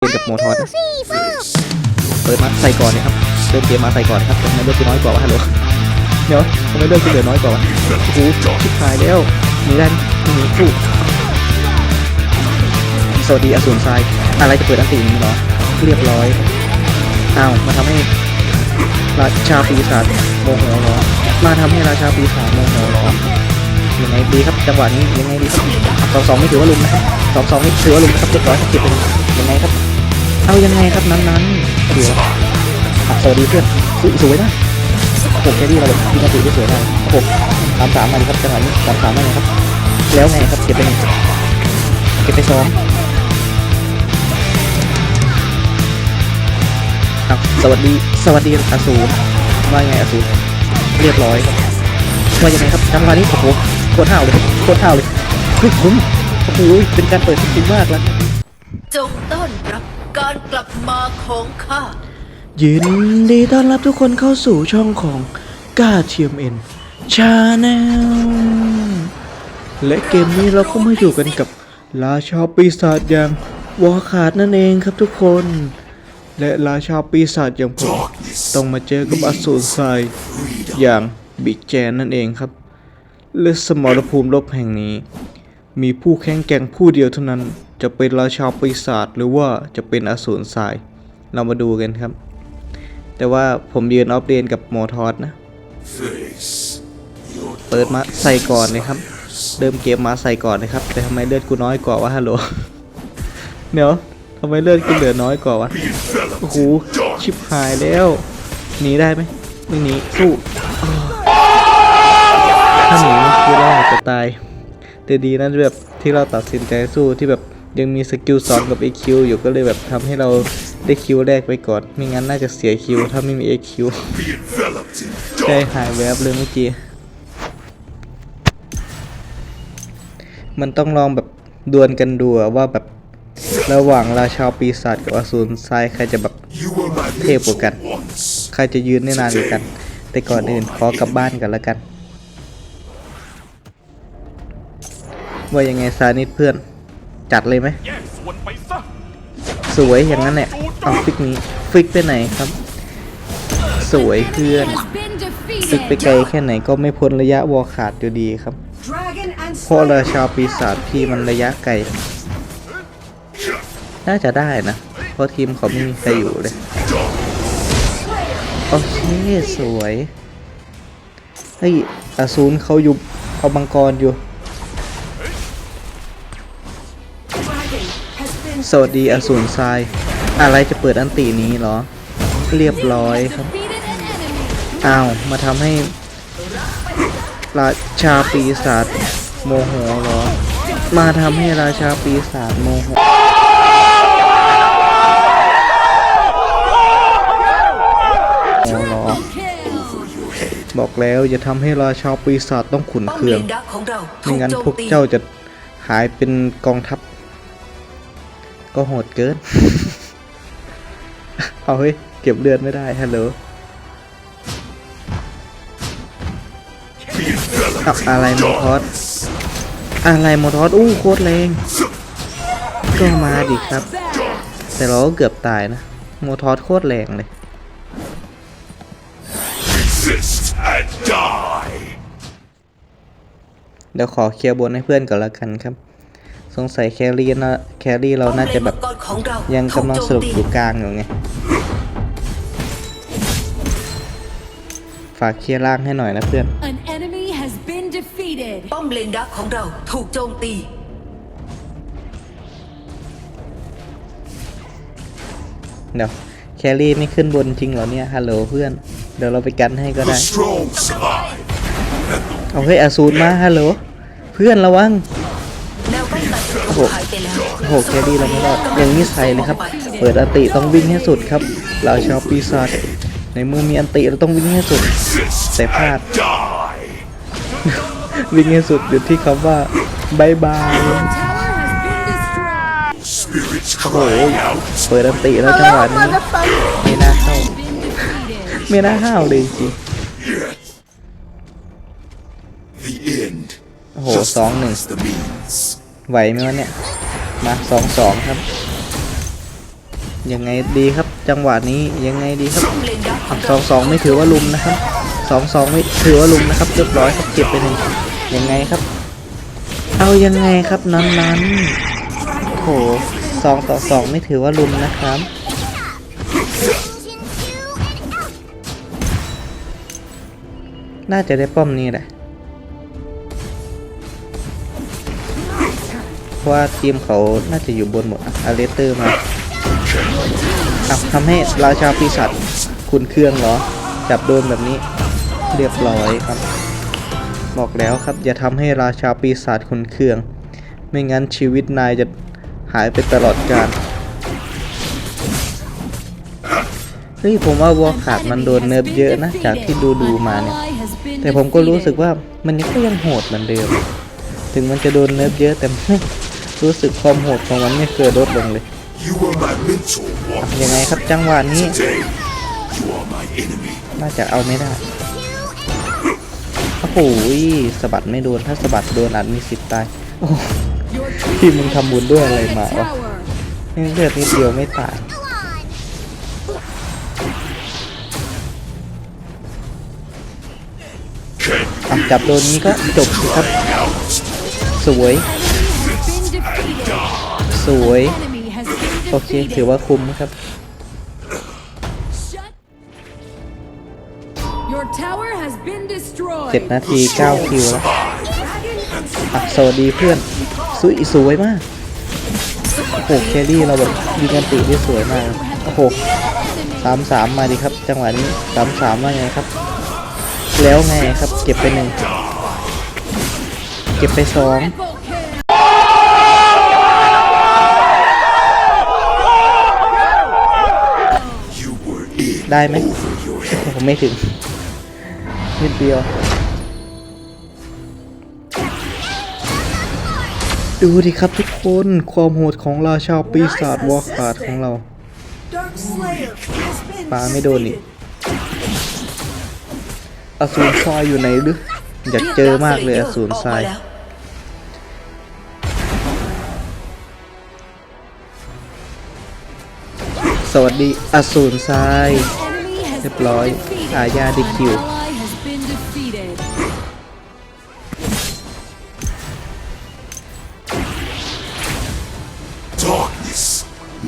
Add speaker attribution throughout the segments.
Speaker 1: เกมกับโมทอสนะเปิดมาใส่ก่อนเลยครับเริ่มเกมมาใส่ก่อนครับทำไมเลือดกูน้อยกว่าวะฮัลโหลเดี๋ยวทำไมเลือดกูเหลือน้อยกว่าวะโอ้โหชิบหายแล้วหนีด้หนีสู้สวัสดีอสูรทรายอะไรจะเปิดอันตีนี้เหรอเรียบร้อยอ้าวมาทำให้ราชาปีศาจโมโหเหรอมาทำให้ราชาปีศาจโมโหเหรอยังไงดีครับจังหวะนี้ยังไงดีครับสองสองไม่ถือว่าลุมนะสองสองไม่ถือว่าลุมนะครับเรียบร้อยครับเก็บเป็นยังไงครับ เอายังไงครับนั้นนั้นๆเดี๋ยวอะสวัสดีเพื่อนสวยสวยนะผมแค่นี้เราแบบพินาทีที่สวยมากครับผมสามสามมาดีครับจังหวะนี้สามสามมาเลยครับ แล้วไงครับเก็บไปหนึ่งเก็บไปสองอะสวัสดีสวัสดีอสูรว่าไงอสูรเรียบร้อยครับว่ายังไงครับจังหวะนี้โอ้โหโคตรห้าวเลยโคตรห้าวเลยเฮ้ยผมโอ้โหเป็นการเปิดที่ดีมากแล้ว
Speaker 2: จงต้อนรับ การกลับมาของข้า
Speaker 1: ยินดีต้อนรับทุกคนเข้าสู่ช่องของกาเทียมเอ็นชาแนลและเกมนี้เราก็มาอยู่กันกับราชาปีศาจอย่างวอขาดนั่นเองครับทุกคน และราชาปีศาจอย่างผมต้องมาเจอกับอสูรทรายอย่างบิ๊กแจนนั่นเองครับ และสมรภูมิรบแห่งนี้ มีผู้แข่งแกร่งผู้เดียวเท่านั้น จะเป็นราชาปีศาจหรือว่าจะเป็นอสูรทราย เรามาดูกันครับ แต่ว่าผมยืนออฟเลนกับโมทอสนะ เปิดมาใส่ก่อนเลยครับ เริ่มเกมมาใส่ก่อนนะครับ แต่ทำไมเลือดกูน้อยกว่าวะฮัลโหลเดี๋ยวทำไมเลือดกูเหลือน้อยกว่าวะโอ้โหชิบหายแล้วหนีได้ไหมไม่หนีสู้ถ้าหนีคือเราจะตายแต่ดีนะแบบที่เราตัดสินใจสู้ที่แบบ ยังมีสกิลสองกับ AQ อยู่ก็เลยแบบทำให้เราได้คิวแรกไปก่อน ไม่งั้นน่าจะเสียคิวถ้าไม่มี AQ ใจหายแวบเลยเมื่อกี้ มันต้องลองแบบดวลกันดูว่าแบบระหว่างราชาปีศาจกับอสูรทรายใครจะแบบเทพกว่ากัน ใครจะยืนได้นานกว่ากัน แต่ก่อนอื่นขอกลับบ้านกันแล้วกัน ว่ายังไงซานิดเพื่อน จัดเลยไหม
Speaker 3: แยกส่วนไปซะ
Speaker 1: สวยอย่างนั้นแหละเอาฟิกนี้ฟิกไปไหนครับ สวยเพื่อนฟิกไปไกลแค่ไหนก็ไม่พ้นระยะวอลขาดอยู่ดีครับเพราะราชาปีศาจพี่มันระยะไกลน่าจะได้นะ เพราะทีมเขาไม่มีใครอยู่เลย โอเค สวย เฮ้ยอสูรเขาอยู่เอาบังกรอยู่ สวัสดีอสูรทราย อะไรจะเปิดอันตีนี้เหรอ เรียบร้อยครับ อ้าว มาทำให้ ราชาปีศาจโมโหเหรอ มาทำให้ราชาปีศาจโมโหเหรอบอกแล้วอย่าทำให้ราชาปีศาจต้องขุน
Speaker 2: ป้อม
Speaker 1: เคื
Speaker 2: เล
Speaker 1: อง
Speaker 2: นดักของเรา
Speaker 1: ไม่
Speaker 2: ถูก
Speaker 1: งั้น
Speaker 2: โจ
Speaker 1: พ
Speaker 2: ม
Speaker 1: วก
Speaker 2: ตี
Speaker 1: เจ้าจะหายเป็นกองทัพ ก็โหดเกิน เอาเฮ้ย เก็บเลือดไม่ได้ ฮัลโหลอาอะไรโมทอสอะไรโมทอสอู้โคตรแรง ก็มาดิครับ แต่เราก็เกือบตายนะ โมทอสโคตรแรงเลย เดี๋ยวขอเคลียร์บนให้เพื่อนก่อนละกันครับ สงสัยแครี่นะแครี่เรา
Speaker 2: ป้อม
Speaker 1: น่า
Speaker 2: เล
Speaker 1: จะ
Speaker 2: น
Speaker 1: แบ
Speaker 2: มั
Speaker 1: บ
Speaker 2: งกรของเรา
Speaker 1: ยัง
Speaker 2: ถู
Speaker 1: กำลัง
Speaker 2: โจม
Speaker 1: สรุป
Speaker 2: ตี
Speaker 1: อยู่กลางอยู่ไงฝากเคลียร์ล่างให้หน่อยนะเพื่อน
Speaker 4: An enemy has been defeated.
Speaker 2: ป้อมเลนดักของเราถูกโจมตี
Speaker 1: เดี๋ยวแครี่ไม่ขึ้นบนจริงเหรอเนี่ยฮัลโหลเพื่อนเดี๋ยวเราไปกันให้ก็
Speaker 3: The
Speaker 1: ได้
Speaker 3: strong survive
Speaker 1: เอาให้ยอาซูนมาฮัลโหลเพื่อนระวัง ห
Speaker 2: หายไปแล้ว
Speaker 1: โอ้โหแครี่เราไม่รอดอย่างนี้ใส่เลยครับ เปิดอันติต้องวิ่งให้สุดครับราชาปีศาจในมือมีอันติเราต้องวิ่งให้สุด
Speaker 3: Resist
Speaker 1: แต่พลาด
Speaker 3: and die
Speaker 1: วิ่งให้สุดอยู่ที่คำว่าบายบาย
Speaker 4: Tower has been destroyed.
Speaker 3: Spirits
Speaker 1: โอ้โห
Speaker 3: crying out
Speaker 1: เปิดอันติแล้วจังหวะนี้ไม่น่าเข้า
Speaker 4: Been defeated.
Speaker 1: ไม่น่าห้าวเลยจริง
Speaker 3: Yet The end
Speaker 1: โอ้โหสองหนึ่ง
Speaker 3: the means
Speaker 1: ไหวไหมวะเนี่ย มาสองสองครับ ยังไงดีครับ จังหวะนี้ยังไงดีครับสองสองไม่ถือว่าลุมนะครับสองสองไม่ถือว่าลุมนะครับเรียบร้อยครับเก็บไปหนึ่งยังไงครับ เอายังไงครับนั้นนั้นโหสองต่อสองไม่ถือว่าลุมนะครับน่าจะได้ป้อมนี้แหละ เพราะว่าทีมเขาน่าจะอยู่บนหมดอะอาเลสเตอร์มาทำให้ราชาปีศาจคุณเครื่องเหรอ จับโดนแบบนี้เรียบร้อยครับ บอกแล้วครับ อย่าทำให้ราชาปีศาจคุณเครื่อง ไม่งั้นชีวิตนายจะหายไปตลอดกาลเฮ้ยผมว่าวอลขาดมันโดนเนิร์ฟเยอะนะ จากที่ดูดูมาเนี่ย แต่ผมก็รู้สึกว่ามันยังก็ยังโหดเหมือนเดิม ถึงมันจะโดนเนิร์ฟเยอะแต่ รู้สึกความโหดของมันไม่เคยลดลงเลย
Speaker 3: You were my mentor
Speaker 1: อะ
Speaker 3: once.
Speaker 1: ยังไงครับจังหวะนี้
Speaker 3: Today, you are my enemy.
Speaker 1: น่าจะเอาไม่ได้โอ้โหสะบัดไม่โดน ถ้าสะบัดโดนอาจมีสิทธิ์ตายโอ้โหที่มึงทำบุญด้วยอะไรมาวะนี่เลือดนิดเดียวไม่ตาย
Speaker 3: Can
Speaker 1: อะจับโดนนี้ก็จบสิครับ
Speaker 3: out?
Speaker 1: สวย สวย โอเค ถือว่าคุ้มครับ
Speaker 4: Your tower has been destroyed.
Speaker 1: เจ็ดนาทีเก้าคิวแล้วอะสวัสดีเพื่อนสวยสวยมาก โอ้โหแครี่เราแบบยิงกันติที่สวยมาก โอ้โหสามสามมาดิครับ จังหวะนี้สามสามว่าไงครับ แล้วไงครับ เก็บไปหนึ่ง เก็บไปสอง ได้ไหมผมไม่ถึงนิดเดียว ดูดิครับทุกคนความโหดของราชาปีศาจวอร์คาดของเราปาไม่โดนอีกอสูรทรายอยู่ไหนหรืออยากเจอมากเลยอสูรทราย สวัสดีอสูรทราย
Speaker 4: Enemy has
Speaker 1: เรียบร้อยอาญาได้คิว
Speaker 4: An ally has been defeated.
Speaker 3: Darkness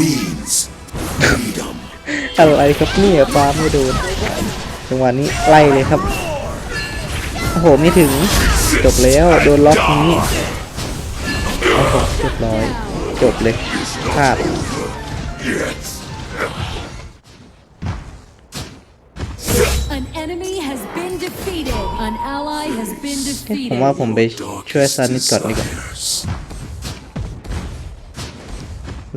Speaker 3: means freedom.
Speaker 1: อะไรครับเนี่ยปาไม่โดนจังหวะนี้ไล่เลยครับโอ้โหไม่ถึงจบแล้วโดนล็อกนี้โอ้โหเรียบร้อยจบเลยพลาด ผม
Speaker 4: defeated.
Speaker 1: ว่าผมไปช่วยซานิดก่อนดีกว่า
Speaker 3: desires.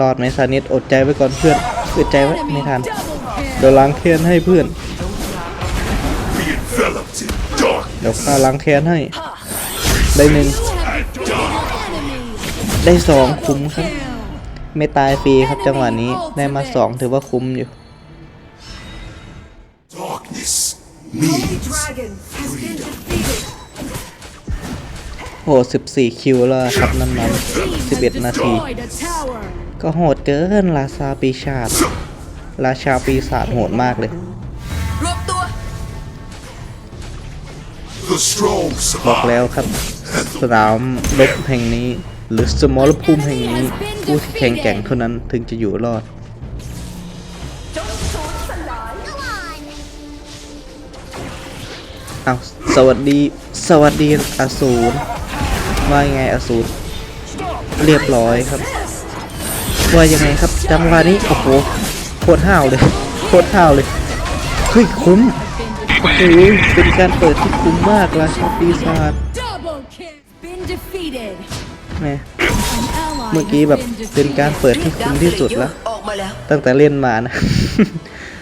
Speaker 1: รอดไหมซานิดอดใจไว้ก่อนเพื่อนอดใจไว้
Speaker 4: Enemy
Speaker 1: ไม่ทัน
Speaker 4: double kill.
Speaker 1: เดี๋ยวล้างแค้นให้เพื่อน
Speaker 3: Be enveloped in darkness.
Speaker 1: เดี๋ยวข้าล้างแค้นให้ ได้หนึ่ง
Speaker 4: You have defeated an enemy.
Speaker 1: ได้สองคุ้มครับ
Speaker 4: Kill.
Speaker 1: ไม่ตายฟรีครับจังหวะนี้ได้มาสองถือว่าคุ้มอยู่ หสิบสี่คิวแล้วครับนั่นมัน
Speaker 4: Team
Speaker 1: สิบ
Speaker 4: has
Speaker 1: เอ็ดนาที
Speaker 4: destroyed a tower.
Speaker 1: ก็โหดเกินราชาปีศาจราชาปีศาจโหดมากเลย
Speaker 2: รวบตัว
Speaker 3: The strong
Speaker 1: บอก
Speaker 3: survive.
Speaker 1: แล้วครับ สนามรบแห่งนี้ หรือสมรภูมิแห่งนี้ ผู้ที่แข็งแกร่งเท่านั้นถึงจะอยู่รอดเอาสวัสดี สวัสดีอสูร ว่ายังไงอสูรเรียบร้อยครับ ว่ายังไงครับจังหวะนี้โอ้โหโคตรห้าวเลยโคตรห้าวเลยเฮ้ยคุ้มโอ้โหเป็นการเปิดที่คุ้มมากราชาปีศาจแม่เมื่อกี้แบบเป็นการเปิดที่คุ้มที่สุดแล้ว ตั้งแต่เล่นมานะ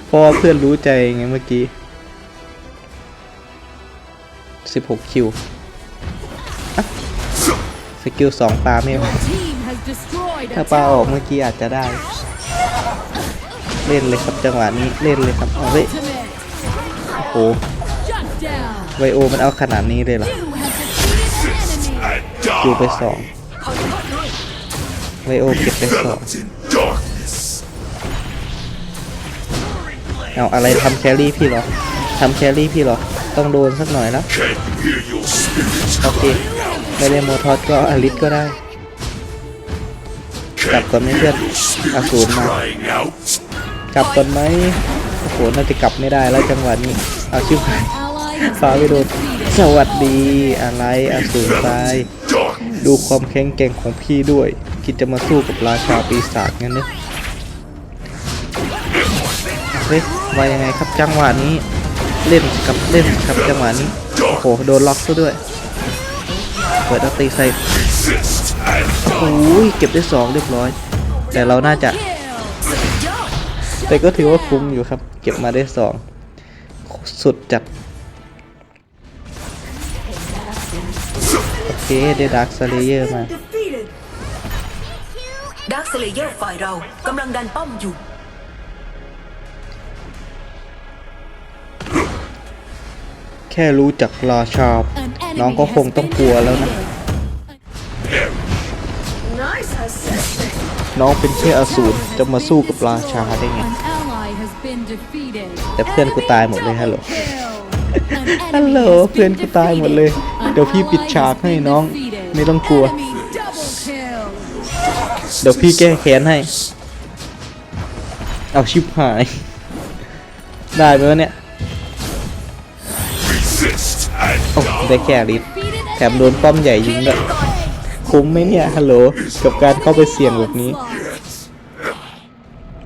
Speaker 1: เพราะเพื่อนรู้ใจไงเมื่อกี้ 16 คิว กิล2ปลาไม่ออก
Speaker 4: Team has destroyed
Speaker 1: ถ้า
Speaker 4: a
Speaker 1: ปลาออก
Speaker 4: tower.
Speaker 1: เมื่อกี้อาจจะได้ เล่นเลยครับจังหวะนี้เล่นเลยครับเอาเฮ้ย
Speaker 4: Ultimate.
Speaker 1: โอ้โห
Speaker 4: Shut down.
Speaker 1: ไวโอมันเอาขนาดนี้เลยเหรอ
Speaker 4: You have defeated an enemy.
Speaker 3: And
Speaker 1: คิวไป
Speaker 3: die.
Speaker 1: สอง
Speaker 2: ขอโทษด้วย
Speaker 1: ไวโอเก็บไปสอง
Speaker 3: Enveloped in darkness.
Speaker 1: เอาอะไรทำแครี่พี่เหรอทำแครี่พี่เหรอ ต้องโดนสักหน่อยแล้ว
Speaker 3: Can hear your spirits
Speaker 1: โอเค ไม่ได้โมทอสก็อลิสก็ได้กลับก่อนไหมเพื่อนอสูรมากลับก่อนไหมโอ้โหน่าจะกลับไม่ได้แล้วจังหวะนี้เอาชิบหายฟ้าไปโดนสวัสดีอะไรอสูรตายดูความแข็งแกร่งของพี่ด้วยคิดจะมาสู้กับราชาปีศาจงั้นเนี่ยเฮ้ยว่ายังไงครับจังหวะนี้ เล่นกับเล่นครับจังหวะนี้โอ้โหโดนล็อกซะด้วย เปิดอัตีใส่โอ้ยเก็บได้สองเรียบร้อย แต่เราน่าจะ แต่ก็ถือว่าคุ้มอยู่ครับ เก็บมาได้สองสุดจัด โอเคได้ดักสเลเยอร์มา
Speaker 2: ดักสเลเยอร์ฝ่ายเรากำลังดันป้อมอยู่
Speaker 1: ค่รู้จักราชา
Speaker 4: An enemy
Speaker 1: น้องก็คงต้องกลัวแล้วนะ น้องเป็นแค่อสูรจะมาสู้กับราชาได้ไง แต่เพื่อนกูตายหมดเลยฮัลโหล ฮัลโหลเพื่อนกูตายหมดเลย เดี๋ยวพี่ปิดฉากให้น้อง ไม่ต้องกลัว เดี๋ยวพี่แก้แค้นให้ เอาชิบหาย ได้ไหมวะเนี่ย โอ้ได้แค่ลิฟ
Speaker 4: Defeated
Speaker 1: แถมโดนป้อมใหญ่ยิงด้วยคุ้มไหมเนี่ยฮัลโหลกับการเข้าไปเสี่ยงแบบนี้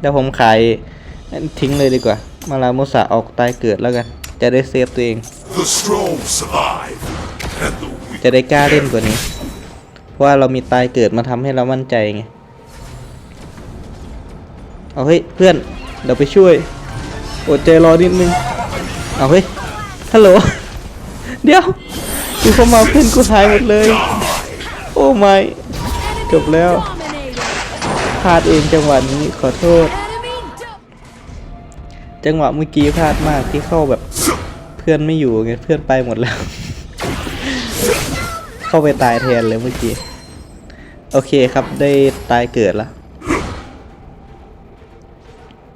Speaker 1: เดี๋ยวผมขายทิ้งเลยดีกว่า มาลาโมสะออกตายเกิดแล้วกัน จะได้เซฟตัวเอง
Speaker 3: the strong survive and the weak
Speaker 1: จะได้กล้าเล่นกว่านี้ เพราะว่าเรามีตายเกิดมาทำให้เรามั่นใจไงเอาเฮ้ยเพื่อนเดี๋ยวไปช่วยอดใจรอนิดนึงเอาเฮ้ยฮัลโหล เดี๋ยวกูเข้ามาเพื่อนกูหายหมดเลย โอ้ไม่จบแล้วพลาดเองจังหวะนี้ขอโทษ จังหวะเมื่อกี้พลาดมากที่เข้าแบบเพื่อนไม่อยู่ไงเพื่อนไปหมดแล้ว เข้าไปตายแทนเลยเมื่อกี้ โอเคครับได้ตายเกิดละ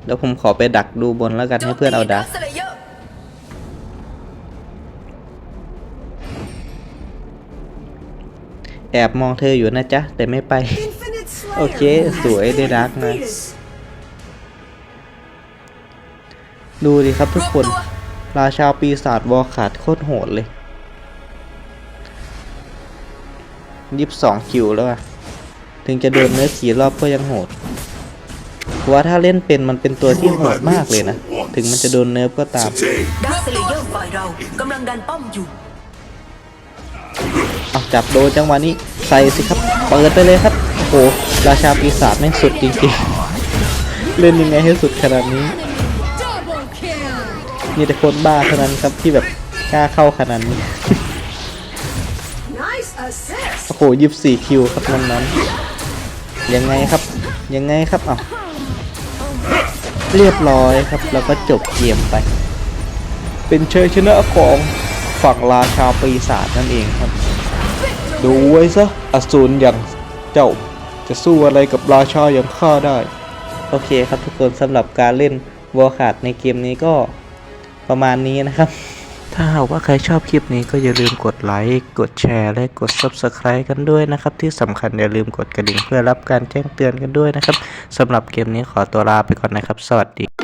Speaker 1: เดี๋ยวผมขอไปดักดูบนแล้วกันให้เพื่อนเอาดัก แอบมองเธออยู่นะจ๊ะ แต่ไม่ไป โอเค สวยได้ดักมาดูดิครับทุกคน ราชาปีศาจวอลขาดโคตรโหดเลยยี่สิบสองคิวแล้วอะถึงจะโดนเนื้อขี่รอบก็ยังโหดเพราะว่าถ้าเล่นเป็นมันเป็นตัวที่โหดมากเลยนะ ถึงมันจะโดนเนิร์ฟก็ตาม
Speaker 3: today.
Speaker 2: ดักสเลเยอร์ฝ่ายเรากำลังดันป้อมอยู่
Speaker 1: เอา จับโดนจังหวะนี้ใส่สิครับ เปิดไปเลยครับ โอ้โห ราชาปีศาจแม่งสุดจริงๆ เล่นยังไงให้สุดขนาดนี้มีแต่คนบ้าเท่านั้นครับที่แบบกล้าเข้าขนาดนี้ โอ้โหยิบสี่คิวครับนั้นนั้น ยังไงครับ ยังไงครับอะเรียบร้อยครับ แล้วก็จบเกมไป เป็นเชยชนะของฝั่งราชาปีศาจนั่นเองครับ ดูไว้ซะอสูรอย่างเจ้าจะสู้อะไรกับราชาอย่างข้าได้ โอเคครับทุกคนสำหรับการเล่นวอร์ขาดในเกมนี้ก็ประมาณนี้นะครับ ถ้าหากว่าใครชอบคลิปนี้ก็อย่าลืมกดไลค์ กดแชร์ และกด Subscribe กันด้วยนะครับ ที่สำคัญอย่าลืมกดกระดิ่งเพื่อรับการแจ้งเตือนกันด้วยนะครับสำหรับเกมนี้ขอตัวลาไปก่อนนะครับ สวัสดี